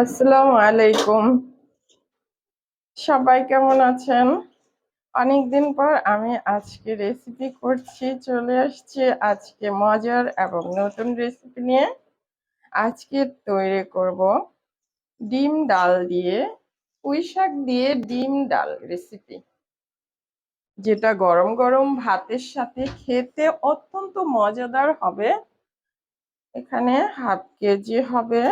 আসসালামু আলাইকুম। সবাই কেমন আছেন? অনেকদিন পর আমি আজকে রেসিপি করছি, চলে আসছি আজকে মজার এবং নতুন রেসিপি নিয়ে। আজকে তৈরি করব ডিম ডাল দিয়ে, পুঁই শাক দিয়ে ডিম ডাল রেসিপি যেটা গরম গরম ভাতের সাথে খেতে অত্যন্ত মজাদার হবে। এখানে হাফ কেজি হবে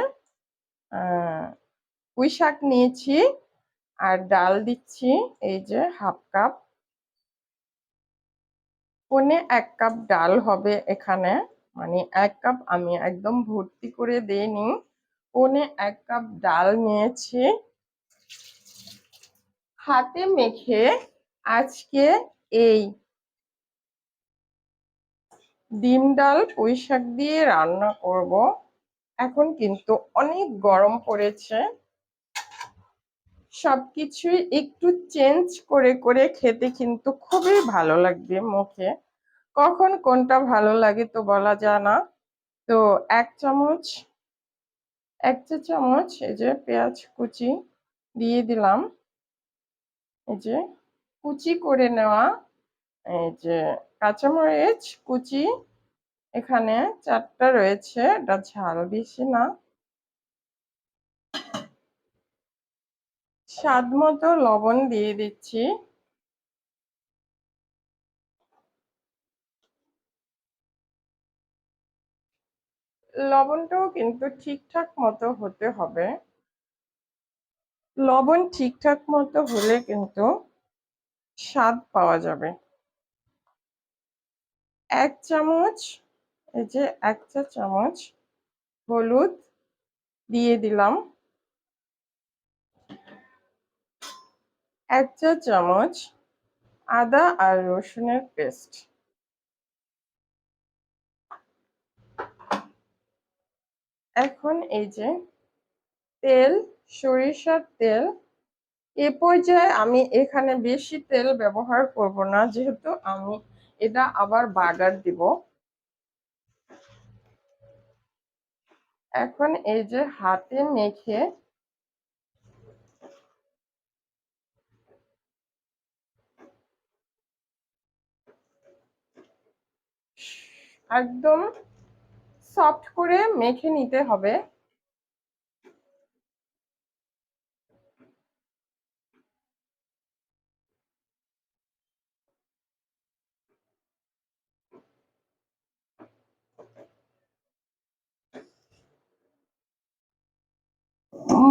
পুঁই শাক নিয়েছি আর ডাল দিচ্ছি, এই যে হাফ কাপ। পনে এক কাপ ডাল হবে এখানে মানে এক কাপ আমি একদম ভর্তি করে দিইনি। পনে এক কাপ ডাল নিয়েছি। হাতে মেখে আজকে এই ডিম ডাল পুঁই শাক দিয়ে রান্না করব। এখন কিন্তু অনেক গরম পড়েছে। সবকিছুই একটু চেঞ্জ করে করে খেতে কিন্তু খুবই ভালো লাগবে মুখে। কখন কোনটা ভালো লাগে তো বলা যায় না। তো এক চামচ, এক চা চামচ এই যে পেঁয়াজ কুচি দিয়ে দিলাম। এই যে কুচি করে নেওয়া, এই যে কাঁচামরিচ কুচি এখানে চারটা রয়েছে। এটা ঝাল বেশি না। স্বাদ মতো লবণ দিয়ে দিচ্ছি। লবণটাও কিন্তু ঠিকঠাক মতো হতে হবে। লবণ ঠিকঠাক মতো হলে কিন্তু স্বাদ পাওয়া যাবে। এক চামচ এই যে এক চা চামচ হলুদ দিয়ে দিলাম। এক চা চামচ আদা আর রসুনের পেস্ট। এখন এই যে তেল, সরিষার তেল। এ পর্যায়ে আমি এখানে বেশি তেল ব্যবহার করব না, যেহেতু আমি এটা আবার বাগার দিব। এখন এই যে হাতে মেখে একদম সফট করে মেখে নিতে হবে।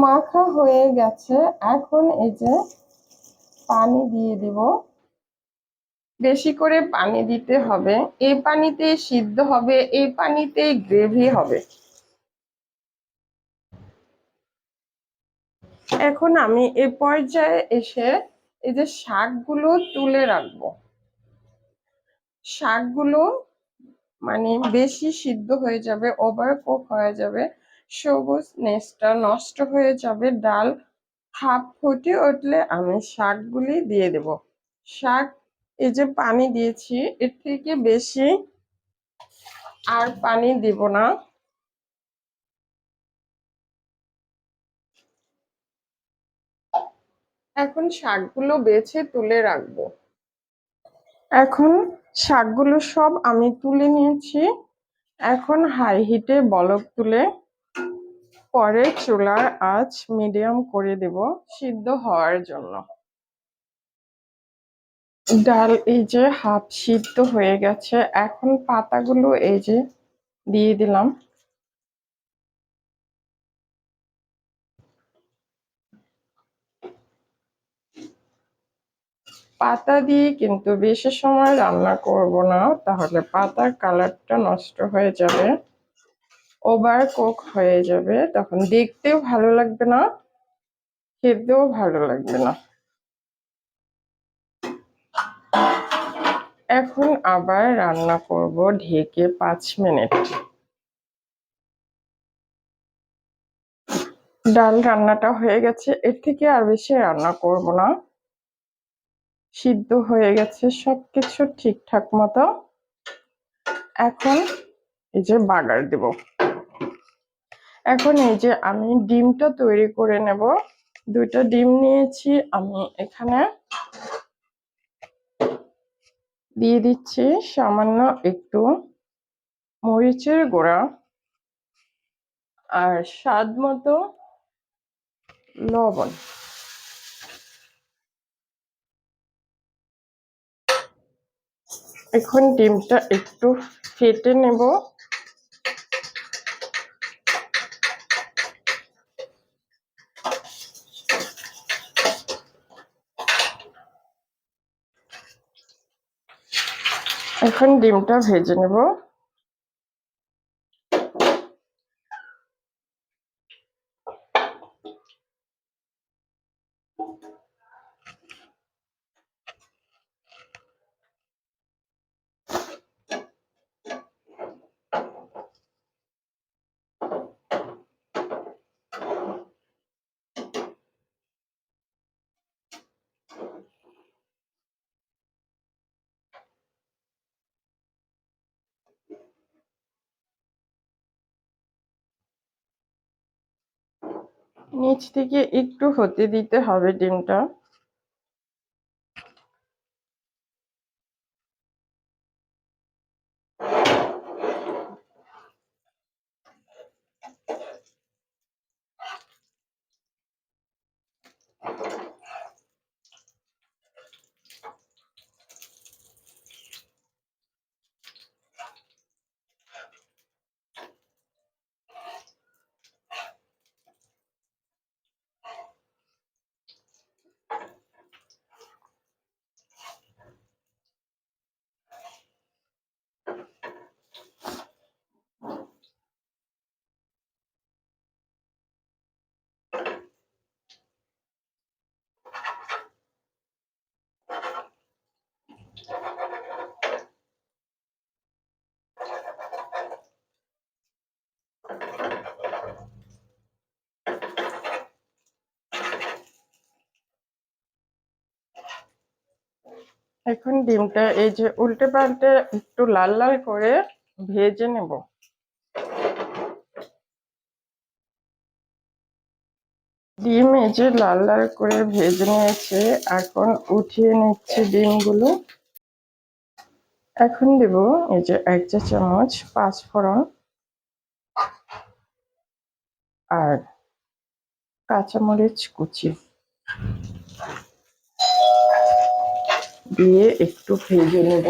মাখা হয়ে গেছে। এখন এই যে পানি দিয়ে দিব। বেশি করে পানি দিতে হবে। এই পানিতে সিদ্ধ হবে এই পানিতে গ্রেভি হবে। এখন আমি এ পর্যায়ে এসে এই যে শাকগুলো তুলে রাখব। শাকগুলো মানে বেশি সিদ্ধ হয়ে যাবে ওভার কুক হয়ে যাবে। সবুজ নেসটা নষ্ট হয়ে যাবে, ডাল হাফ ফুটে উঠলে আমি শাকগুলি দিয়ে দেব। শাক, এই যে পানি দিয়েছি, এর থেকে বেশি আর পানি দিব না। এখন শাকগুলো বেছে তুলে রাখব। এখন শাকগুলো সব আমি তুলে নিয়েছি। এখন হাই হিটে বলক তুলে পরে চুলার আঁচ মিডিয়াম করে দেব সিদ্ধ হওয়ার জন্য। ডাল এই যে হাফ সিদ্ধ হয়ে গেছে, এখন পাতাগুলো এই যে দিয়ে দিলাম। পাতা দিয়ে কিন্তু বেশি সময় রান্না করব না, তাহলে পাতার কালারটা নষ্ট হয়ে যাবে। ওভার কুক হয়ে যাবে। তখন দেখতেও ভালো লাগবে না, খেতেও ভালো লাগবে না। এখন আবার রান্না করব ঢেকে পাঁচ মিনিট। ডাল রান্নাটা হয়ে গেছে, এর থেকে আর বেশি রান্না করব না। সিদ্ধ হয়ে গেছে, সবকিছু ঠিকঠাক মতো। এখন এই যে বাগার দেব। এখন এই যে আমি ডিমটা তৈরি করে নেব। দুইটা ডিম নিয়েছি, আমি এখানে দিয়ে দিচ্ছি সামান্য একটু মরিচের গুঁড়া। আর স্বাদ মতো লবণ। এখন ডিমটা একটু ফেটে নেব। এখন ডিমটা ভেজে নেব। নিচ থেকে একটু হতে দিতে হবে ডিমটা। এখন ডিমটা, এই যে উল্টে পাল্টে একটু লাল লাল করে ভেজে নেব। ডিম এই যে লাল লাল করে ভেজে নিয়েছে, এখন উঠিয়ে নিচ্ছে ডিমগুলো। এখন দেব এই যে এক চা চামচ পাঁচ ফোড়ন আর কাঁচামরিচ কুচি। দিয়ে একটু ভেজে নেব।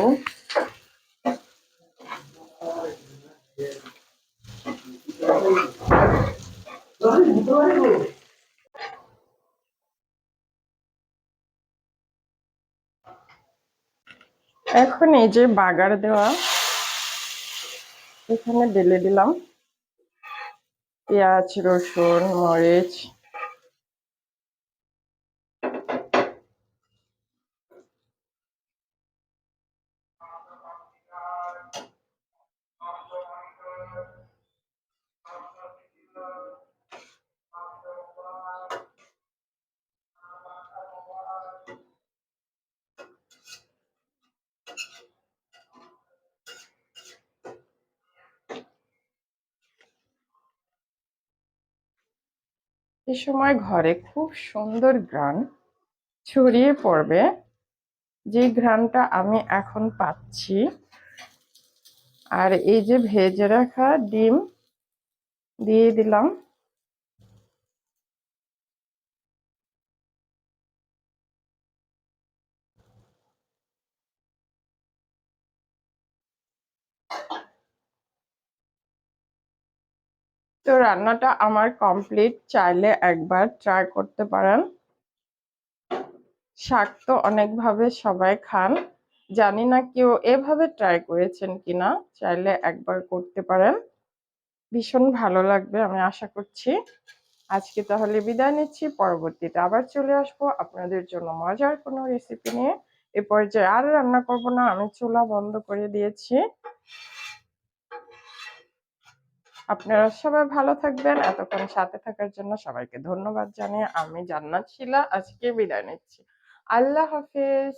এখন এই যে বাগার দেওয়া, এখানে ঢেলে দিলাম। পেঁয়াজ, রসুন, মরিচ এ সময় ঘরে খুব সুন্দর গ্রান ছড়িয়ে পড়বে। যে ঘ্রাণটা আমি এখন পাচ্ছি। আর এই যে ভেজে রাখা ডিম দিয়ে দিলাম। তো রান্নাটা আমার কমপ্লিট চাইলে একবার ট্রাই করতে পারেন। শাক তো অনেকভাবে সবাই খান। জানি না কেউ এভাবে ট্রাই করেছেন কিনা, চাইলে একবার করতে পারেন। ভীষণ ভালো লাগবে, আমি আশা করছি। আজকে তাহলে বিদায় নিচ্ছি, পরবর্তীতে আবার চলে আসব। আপনাদের জন্য মজার কোনো রেসিপি নিয়ে। এ পর্যায়ে আর রান্না করব না, আমি চুলা বন্ধ করে দিয়েছি। আপনারা সবাই ভালো থাকবেন। এতক্ষণ সাথে থাকার জন্য সবাইকে ধন্যবাদ জানিয়ে আমি জান্নাত শিলা আজকে বিদায় নিচ্ছি। আল্লাহ হাফিজ।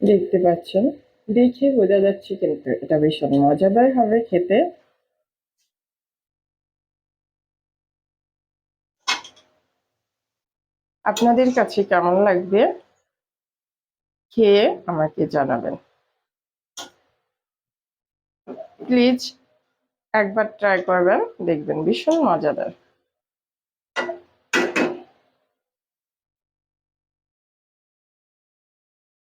দেখতে পাচ্ছেন? দেখে বোঝা যাচ্ছে কিন্তু এটা ভীষণ মজাদার হবে খেতে। আপনাদের কাছে কেমন লাগবে? খেয়ে আমাকে জানাবেন। প্লিজ একবার ট্রাই করবেন দেখবেন ভীষণ মজাদার।